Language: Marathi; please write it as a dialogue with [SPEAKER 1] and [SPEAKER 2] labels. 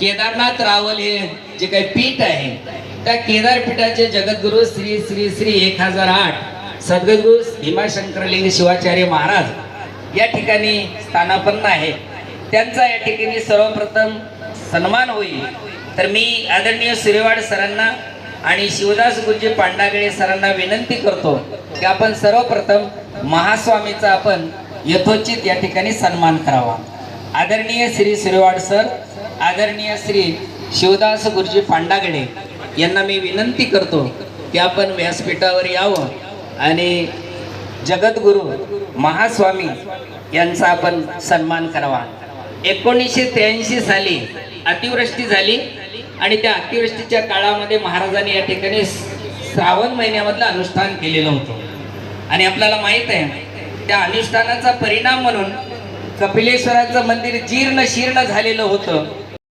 [SPEAKER 1] केदारनाथ रावल हे जे काही पीठ आहे त्या केदारपीठाचे जगद्गुरु श्री श्री श्री एक हजार आठ सद्गुरु भीमाशंकरलिंग शिवाचार्य महाराज या ठिकाणी स्थानापन्न आहे. त्यांचा या ठिकाणी सर्वप्रथम सन्मान होईल. तर मी आदरणीय सुरेवाड सरांना आणि शिवदास गुरुजी पांडागळे सरांना विनंती करतो की आपण सर्वप्रथम महास्वामीचा आपण यथोचित या ठिकाणी सन्मान करावा. आदरणीय श्री सुरेवाड सर आदरणीय श्री शिवदास गुरुजी पांडागडे यांना मी विनंती करतो की आपण व्यासपीठावर यावं आणि जगद्गुरु महास्वामी यांचा आपण सन्मान करावा. एकोणीसशे त्र्याऐंशी साली अतिवृष्टी झाली आणि त्या अतिवृष्टीच्या काळामध्ये महाराजांनी या ठिकाणी श्रावण महिन्यामधलं अनुष्ठान केलेलं होतं. आणि आपल्याला माहीत आहे त्या अनुष्ठानाचा परिणाम म्हणून कपिलेश्वराचं मंदिर जीर्ण शीर्ण झालेलं होतं.